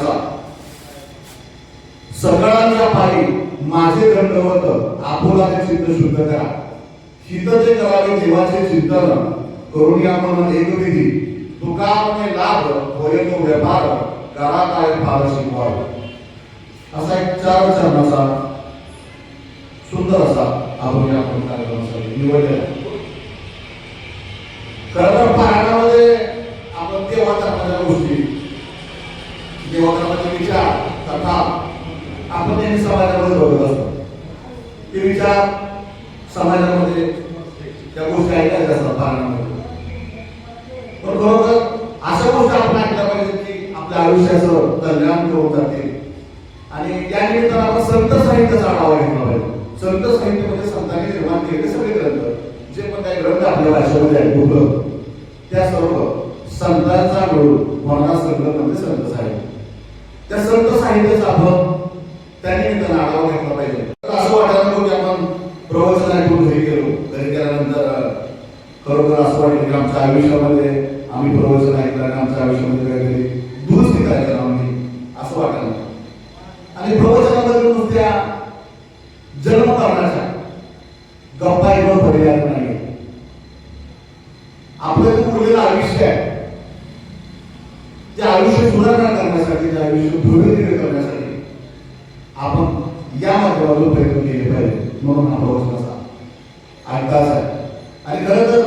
आयुष्याचा सकाळांच्या पायी माझे दंडवत आपुलाने चित्त शुद्ध करा. हित जे करावे देवाचे चिंतन करून या मन एक विधी. तुका म्हणे लाभ होय तो व्यापार करा काय फार शिकवाय असा एक चार चरणाचा सुंदर असा आपण या कार्यक्रमासाठी निवडलेला आहे. खरं तर पारायणामध्ये आपण देवाधर्माच्या गोष्टी देवाधर्माचे विचार कथा आपण नेहमी समाजामध्ये बघत असतो ते विचार समाजामध्ये त्या गोष्टी ऐकायच्या असतात पारायणामध्ये पण खरोखर अशा गोष्टी आपण ऐकल्या पाहिजे की आपल्या आयुष्याचं कल्याण करून जातील आणि या निमित्तानं आपण संत साहित्याचा आढावा घेतला पाहिजे. संत साहित्यामध्ये संतांनी निर्माण केलेले सगळे ग्रंथ जे पण काही ग्रंथ आपल्या भाषेमध्ये आहेत उपलब्ध त्या सर्व संतांचा मिळून म्हणा संग्रह म्हणजे संत साहित्य त्या संत साहित्याचा अभाव त्या निमित्तानं आढावा घेतला पाहिजे. असं वाटायला नको की आपण प्रवचन ऐकून घरी गेलो. घरी गेल्यानंतर खरोखर असं वाटलं की आमच्या आयुष्यामध्ये आम्ही प्रवचन ऐकलं आणि आमच्या आयुष्यामध्ये काहीतरी दुरुस्ती कार्यक्रम आम्ही असं वाटायला नको. आणि प्रवचनामध्ये नुसत्या जन्म करण्याच्या गप्पा येणं पर्याय नाही आपलं जे उरलेलं आयुष्य आहे ते आयुष्य सुधारणा करण्यासाठी ते आयुष्य धुळीने करण्यासाठी आपण या माध्यमातून प्रयत्न केले पाहिजे म्हणून हा प्रवचनाचा अभ्यास आहे. आणि खरं तर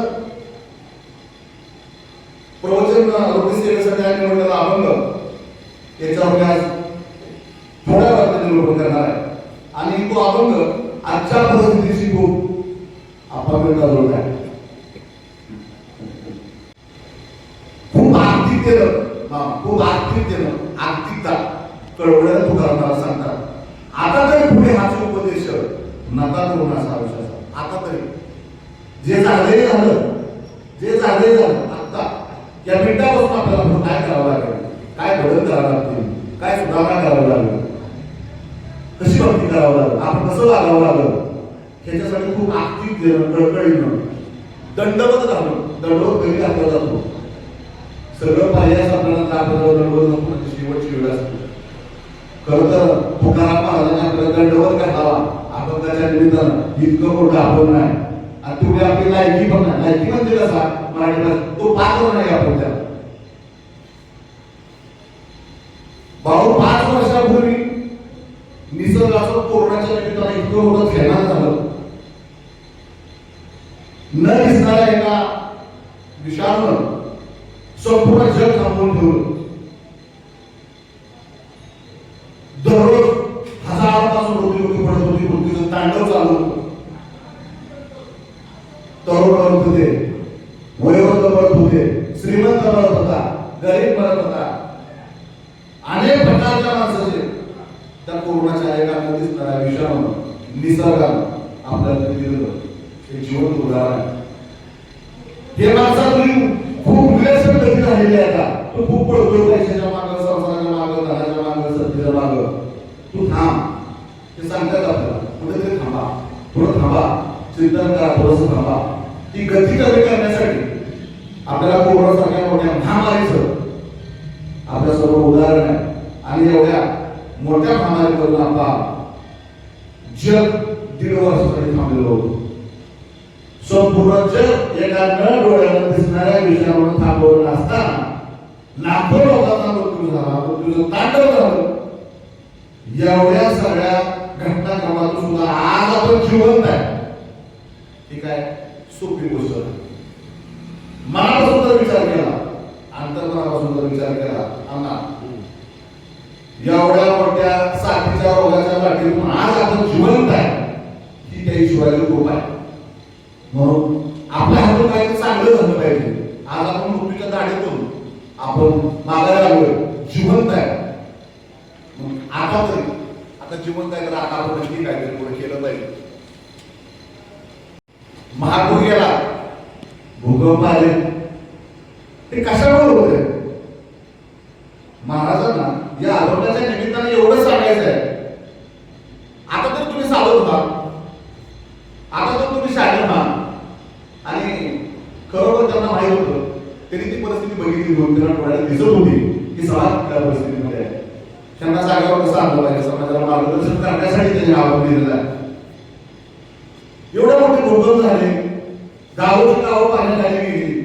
प्रवचन रोखी सेवेसाठी आम्ही निवडलेला अभंग याचा अभ्यास थोड्या वेळात निरूपण करणार आहे. आणि तो अभंग आजच्या परिस्थितीशी खूप अपंगता जोड आहे खूप आर्थिक केलं हा, खूप आर्थिक केलं आर्थिकता कळवण्याला तुकारामाला सांगतात. आता तरी पुढे हाच उपदेश नका करून असा विश्वास आता तरी. जे झाले झालं जे झाले झालं आता या मिनिटापासून आपल्याला काय करावं लागेल? काय बदल करावं लागतील? काय सुधारणा करावं लागेल? कशी भक्ती करावं लागेल? आपण कसं वागावं लागेल? ह्याच्यासाठी खूप आर्थिक देणं कळकळीनं दंडवत राहणं दंडवत कधी घातला जातो. सगळं पाहिजे आपल्याला दंडवत नको म्हणजे शेवटची वेळ असते. खरं तर तुकाराम महाराजांनी आपल्याला दंडवत घालावा आपण त्याच्या निमित्तानं इतकं मोठं आपण नाही आणि तुम्ही आपली लायकी पण नाही लायकी म्हणजे कसा मराठी तो पात्र नाही आपण त्याला भाऊ पाच वर्षापूर्वी निसर्गाचं कोरोनाच्या निमित्तानं इतकं मोठं खेळणार झालं न दिसणाऱ्या एका विषाणून संपूर्ण जग थांबवून ठेवलं दररोज हजारोपासून रोगी रोगी पडत होती मृत्यूचं तांडव चालू होतं तरुण मरत होते वयोवृद्ध मरत होते श्रीमंत मरत होता गरीब मरत होता. अनेक प्रकारच्या माणसाचे त्या कोरोनाच्या एका दिसणाऱ्या विषाणून निसर्गानं आपल्याला ते दिलं हे जीवन उदाहरण आहे. हे माणसातून खूप विलक्षण गती झालेली आता. तो खूप पळतो पैशाच्या मागं संसाराच्या मागं धनाच्या मागं सत्तेच्या मागं. तू थांब. हे सांगतात आपल्याला. कुठेतरी थांबा. थोडं थांबा. चिंतन करा थोडस थांबा. ती गती कमी करण्यासाठी आपल्याला कोरोना सारख्या मोठ्या महामारीचं आपल्या सर्व उदाहरण आहे आणि एवढ्या मोठ्या महामारीवरून आपला जग दीड वर्षासाठी थांबलेलं होतं. संपूर्ण जग एका न डोळ्यानं दिसणाऱ्या विषयावरून थांबवलं असताना लाखो लोकांचा मृत्यू झाला. मृत्यूचं तांडव झालं. एवढ्या सगळ्या घटनाक्रमातून सुद्धा आज आपण जिवंत आहे. ठीक आहे? सोपी गोष्ट. नाही. मनापासून जर विचार केला अंतर्मनापासून जर विचार केला अण्णा. एवढ्या मोठ्या साथीच्या रोगाच्या लाटेतून आज आपण जिवंत आहे. ही काही शिवाजी रूप आहे म्हणून आपल्या हातून काही चांगलं झालं पाहिजे. आज आपण मृत्यूच्या दाढीतून आपण मागायला लागलो जिवंत आहे. आता तरी आता जिवंत आहे तर आता आपण नक्की काहीतरी पुढे केलं पाहिजे. महापूर गेला भूकंप आले ते कशामुळे होते महाराजांना या आरोग्याच्या निमित्ताने एवढं सांगायचं आहे आता तर तुम्ही सावध व्हा आता तर तुम्ही शाळे व्हा आणि खरोखर त्यांना माहीत होतं. त्यांनी ती परिस्थिती बघितली दोन तीन आठवड्यात दिसत होती की समाज त्या परिस्थितीमध्ये आहे. त्यांना जागेवर कसं आणलं पाहिजे समाजाला मार्गदर्शन करण्यासाठी त्यांनी आवाज दिलेला आहे. एवढे झाले. गावोची गावं पाण्याखाली गेली.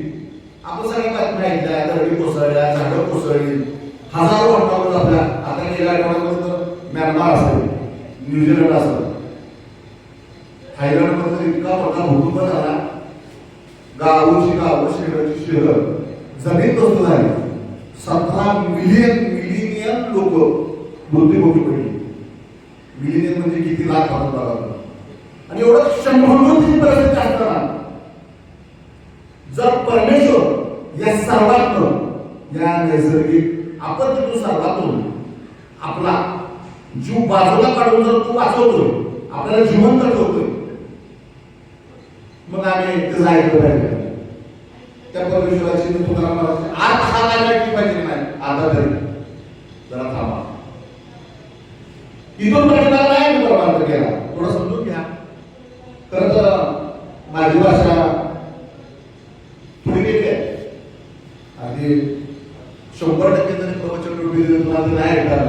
आपण सगळ्या बातम्या ऐकल्या दरडी कोसळल्या झाडं कोसळली. हजारो हटावर आपल्या आता गेल्या आठवड्यापर्यंत तर म्यानमार असेल न्यूझीलंड असेल. थायलंडमध्ये इतका मोठा भूकंप झाला. गावोची गावं शहराची शहर जमीन दोस्त झाली. सतरा मिलियन मिलिनियन लोक मृत्यूमुखी पडली. मिलिनियन म्हणजे किती लाख आपण आणि एवढं शंभर प्रसिद्ध असताना जर परमेश्वर या सर्वात या नैसर्गिक आपत्तीतून सर्वातून आपला जीव बाजूला काढून जर तो वाचवतोय आपल्याला जिवंत ठेवतोय मग आम्ही ते जायचं पाहिजे त्या परमेश्वराची तुम्हाला आज हा काय की पाहिजे नाही? आता तरी. जरा थांबा. इथून पाठीमागे नाही मी परमार्थ केला थोडं समजून घ्या खरं तर आदिवासा भाषा आहे? आणि शंभर टक्के जरी प्रवचन तुम्हाला नाही ऐकणार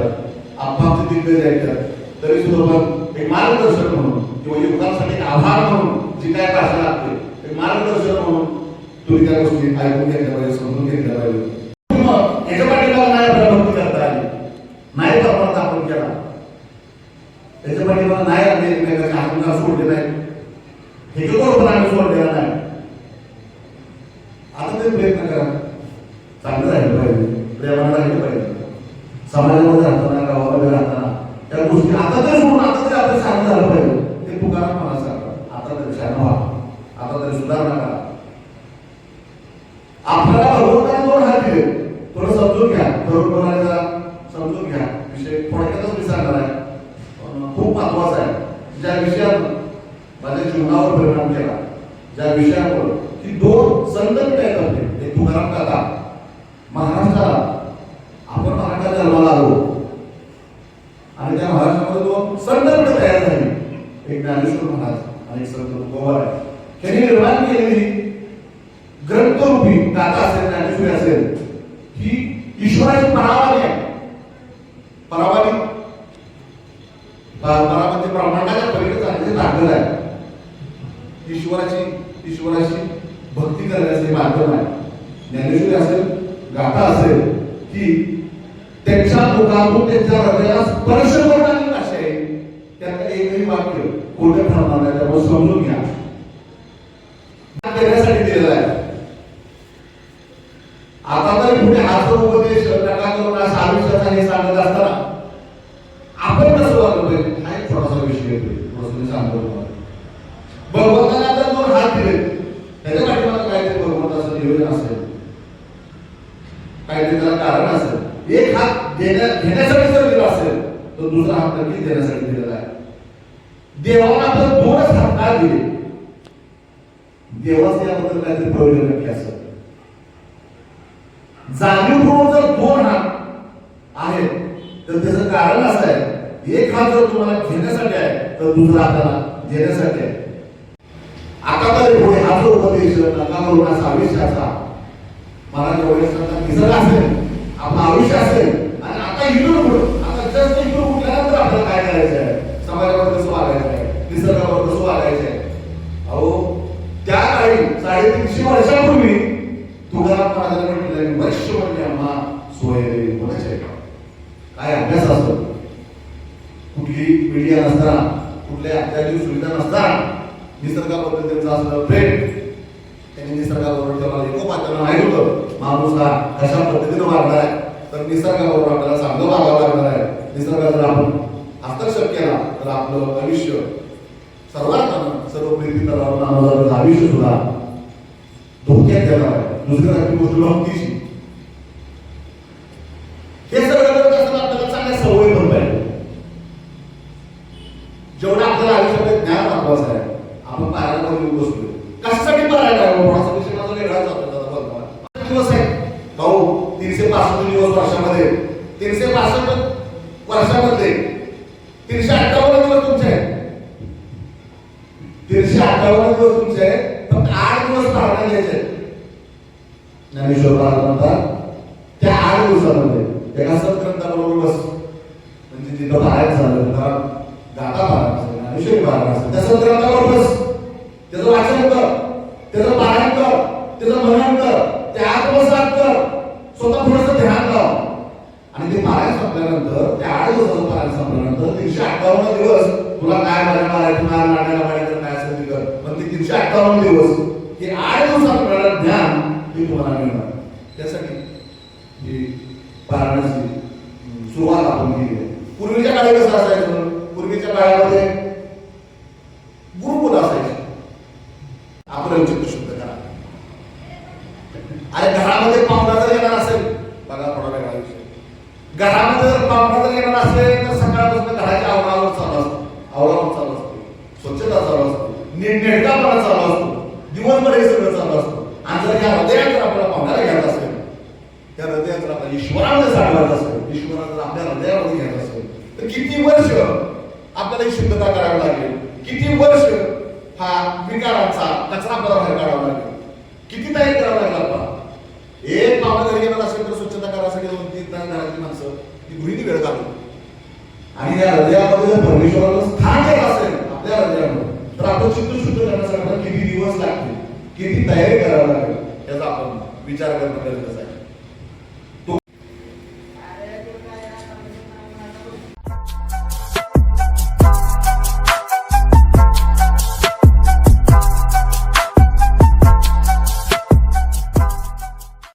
आपापचे दिग्गज ऐकतात तरी सुद्धा एक मार्गदर्शक म्हणून किंवा युवकांसाठी आभार म्हणून जी काय भाषा लागते एक मार्गदर्शक म्हणून तुम्ही त्या गोष्टी ऐकून घेतल्या पाहिजे समजून घेतल्या पाहिजे. याच्या पाठीमागे नाही आपल्याला भक्ती करता आली. नाही परमार्थ आपण केला. त्याच्या पाठीमागे नाही आम्ही एकमेकांचे अहंकार सोडले नाही हे पण आम्ही सोडलेला नाही करण्याचा प्रयत्न करा. चांगलं राहिलं पाहिजे. प्रेमानं राहिलं पाहिजे. समाजामध्ये राहताना गावामध्ये राहताना त्या गोष्टी आता तरी सोडून आता तरी आपलं शांत झालं पाहिजे. ते तुकाराम मला सांगा आता तरी छान व्हा. आता तरी सुधारणा करा. आपल्याला भगवंताने दोन हात दिले थोडं समजून घ्या. तरुणपणाने जरा समजून घ्या. विषय थोडक्यातच मी सांगणार आहे खूप महत्त्वाचा आहे. ज्या विषयावर माझ्या जीवनावर परिणाम केला ज्या विषयावर ही दोन संदर्भ तयार करते हे तुकाराम काका महाराष्ट्राला. आपण महाराष्ट्रात जन्माला आलो. आणि त्या महाराष्ट्रामध्ये दोन संदर्भ तयार झाली. एक ज्ञानेश्वर महाराज आणि एक संत तुकोबार त्यांनी निर्माण केलेली ग्रंथरूपी काका असेल ज्ञानेश्वरी असेल ही ईश्वराची परावाली आहे. परावाली. परामध्ये ब्रह्मांडाच्या पलीकडे चालण्याचे दाखल आहे. ईश्वराची ईश्वराची भक्ती करण्याचे माध्यम आहे ज्ञानेश्वरी असेल गाथा असेल की त्यांच्या मुखातून त्यांच्या हृदयाला स्पर्श करणारी भाषा आहे त्यात एकही वाक्य खोटं ठरणार नाही त्यामुळे समजून घ्या देण्यासाठी दिलेला आहे आता तरी पुढे हाच उपदेश नका करून असं आयुष्याचा हे सांगत असताना आपण कसं वागलं पाहिजे हा एक थोडासा विषय येतो थोडंसं मी सांगतो तुम्हाला भगवंताने आपल्याला दोन हात दिले त्याच्या पाठीमागे काहीतरी भगवंताचं नियोजन असेल काहीतरी त्याला कारण असेल. एक हात देण्या घेण्यासाठी जर दिला असेल तर दुसरा हात नक्कीच देण्यासाठी दिलेला आहे. देवाला आपण दोनच हात का दिले. देवाच याबद्दल काहीतरी प्रयोजन नक्की असेल. जाणीवपूर्वक जर दोन हात आहेत तर त्याचं कारण असं आहे एक हात जर तुम्हाला घेण्यासाठी आहे तर दुसरा हाताला देण्यासाठी आहे. आता तरी पुढे हा जो उपदेश नका करून असा आयुष्याचा मला जेवढ्या निसर्ग असेल. आपलं आयुष्य असेल. आणि आता इथून पुढे आता जस्ट इथून उठल्यानंतर आपल्याला काय करायचं आहे? समाजावर कसं वागायचं आहे? निसर्गावर कसं वागायचं आहे? अहो त्या काळी साडेतीनशे वर्षापूर्वी तुकाराम महाराजांनी म्हटलेलं वर्ष म्हणजे आम्हा सोय कोणाचे काय अभ्यास असतो? कुठली मीडिया नसताना कुठल्या अत्याधिक सुविधा नसताना निसर्गाबद्दल त्यांचं असलं प्रेम त्यांनी निसर्गाबरोबर तेव्हा एकोपा आपल्याला माहीत होतं माणूस हा कशा पद्धतीने वागणार आहे? तर निसर्गाबरोबर आपल्याला चांगलं वागावं लागणार आहे. निसर्गात जर आपण हस्तक्षेप केला तर आपलं आयुष्य सर्वात सर्व प्रीती मानवाचं आयुष्य सुद्धा धोक्यात येणार आहे. दुसऱ्या आपली गोष्ट भक्तीची हे सगळं करत असताना आपल्याला चांगल्या सवयी पण पाहिजे वर्षामध्ये तीनशे बासष्ट वर्षामध्ये. तीनशे अठ्ठावन्न दिवस तुमचे आहेत. तीनशे अठ्ठावन्न दिवस तुमचे आहेत फक्त आठ दिवस प्रार्थना घ्यायचे ज्ञानेश्वर महाराज म्हणतात त्या आठ दिवसामध्ये एका सत्ग्रंथाबरोबर बस. म्हणजे तिथं बाहेर झालं घरात गाता पारायण असेल ज्ञानेश्वरी त्या सत्ग्रंथावर बस. त्याचं वाचन कर त्याचं पारायण कर त्याचं मनन कर त्या आत्मसात कर. स्वतः थोडस ध्यान लाव आणि ते पारायण संपल्यानंतर त्या आठ दिवसाचं संपल्यानंतर तीनशे अठ्ठावन्न दिवस तुला काय माझ्या मारायचं मार लाटायला पाहिजे काय असेल ते कर. पण ते तीनशे अठ्ठावन्न दिवस हे आठ दिवसात मिळणार ज्ञान हे तुम्हाला मिळणार त्यासाठी ही वाराणसी सुरुवात आपण केली आहे. पूर्वीच्या काळी कसं असायचं पूर्वीच्या काळामध्ये गुरुकुल असायचे आपण चित्त शुद्ध करा अरे घरामध्ये पाहुणा जर येणार असेल बघा थोडा वेगळा विषय घरामध्ये जर पाहुणा जर येणार असेल तर सकाळपासून घराच्या आवरावर चालू असतो आवरावर चालू असतो स्वच्छता चालू असते नीटनेटकापणा चालू असतो दिवसभर हे सगळं चालू असतं आणि जर या हृदयात आपल्याला पाहुण्याला घ्यायचं असेल त्या हृदयात आपल्याला ईश्वरामध्ये साठवायचं असेल ईश्वराला जर आपल्या हृदयामध्ये घ्यायचं असेल तर किती वर्ष आपल्याला ही शुद्धता करावी लागेल? किती वर्ष हा विकारांचा कचरा बाहेर काढावा लागेल? किती तयारी करावं लागेल आपल्याला एक पाहुणा घरी येणार असेल तर स्वच्छता करायसाठी दोन तीन तास घरातली माणसं ती गृहिणी वेळ घालून आणि या हृदयामध्ये जर परमेश्वराला स्थान येत असेल आपल्या हृदयामध्ये तर आपण चित्त शुद्ध करण्यासाठी किती दिवस लागतील? किती तयारी करावी लागेल? आपण विचार करणं गरजेचं आहे.